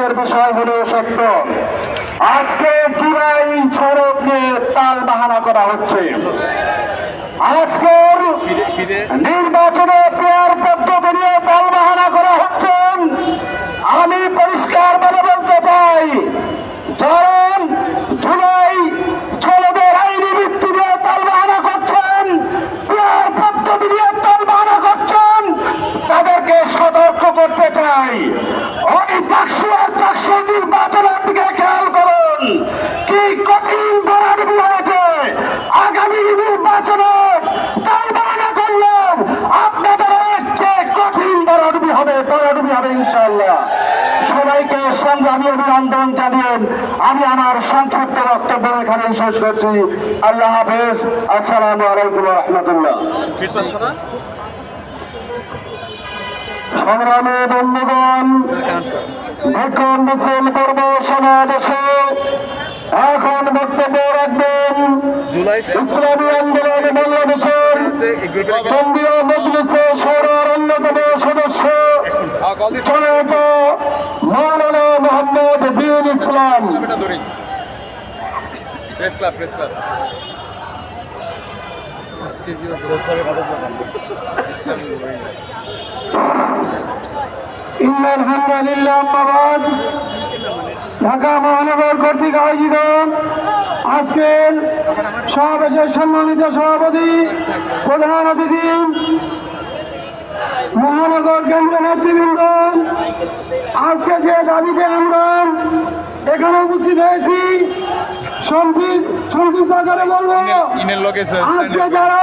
দুঃখের বিষয় হলেও সত্য। আজকে জুলাই সড়কে তাল বাহানা করা হচ্ছে। আজকের নির্বাচনে পেয়ার পদ্ধতি নিয়ে তাল বাহানা করা হচ্ছে। আমি পরিষ্কার বলে বলতে চাই, যারা জুলাই ছেলেদের আইনি ভিত্তি নিয়ে তাল বাহানা করছেন, পেয়ার পদ্ধতি নিয়ে তাল বাহানা করছেন, তাদেরকে সতর্ক করতে চাই। ওই টাকসু আগামী নির্বাচনে আপনাদের বরাডুবি হবে বরাডুবি হবে ইনশাল্লাহ সবাইকে সংগ্রামী অভিনন্দন আমি আমার সংক্ষিপ্ত বক্তব্য এখানে শেষ করছি। আল্লাহ হাফেজ। আসসালামু আলাইকুম রহমতুল্লাহ। সংগ্রামী বন্ধুগণ এখন মিছিল করব সমাবেশে এখন বক্তব্য রাখবেন জুলাই ইসলামী আন্দোলন বাংলাদেশের কেন্দ্রীয় মজলিসে সৌরার অন্যতম সদস্য জনক মৌলানা Mohammad bin Islam. Press club press club হামদুলিল্লাহ আহ্বাবাদ ঢাকা মহানগর কর্তৃক আয়োজিত আজকের সমাবেশের সম্মানিত সভাপতি প্রধান অতিথি মহানগর কেন্দ্র নেতৃবৃন্দ আজকে যে দাবিতে আমরা এখানে উপস্থিত হয়েছি সংক্ষিপ্ত আকারে বলব আজকে যারা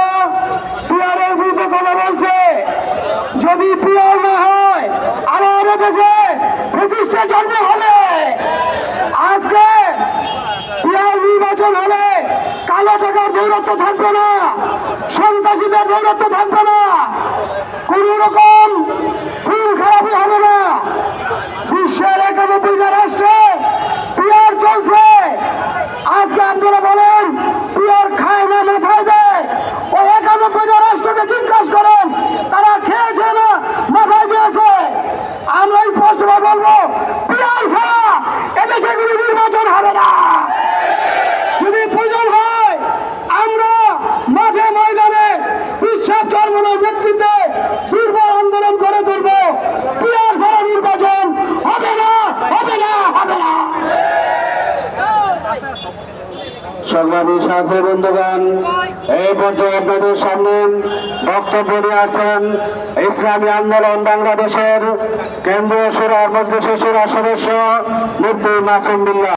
দৌরত্ব থাকবে না। সন্ত্রাসীদের দৌরত্ব থাকবে না। কোন রকম সংগ্রামী সাথী বন্ধুগণ, এই পর্যায়ে আপনাদের সামনে বক্তব্য নিয়ে আসছেন ইসলামী আন্দোলন বাংলাদেশের কেন্দ্রীয় সুরা মজলিসের সুরা সদস্য মুফতি মাসুম বিল্লাহ।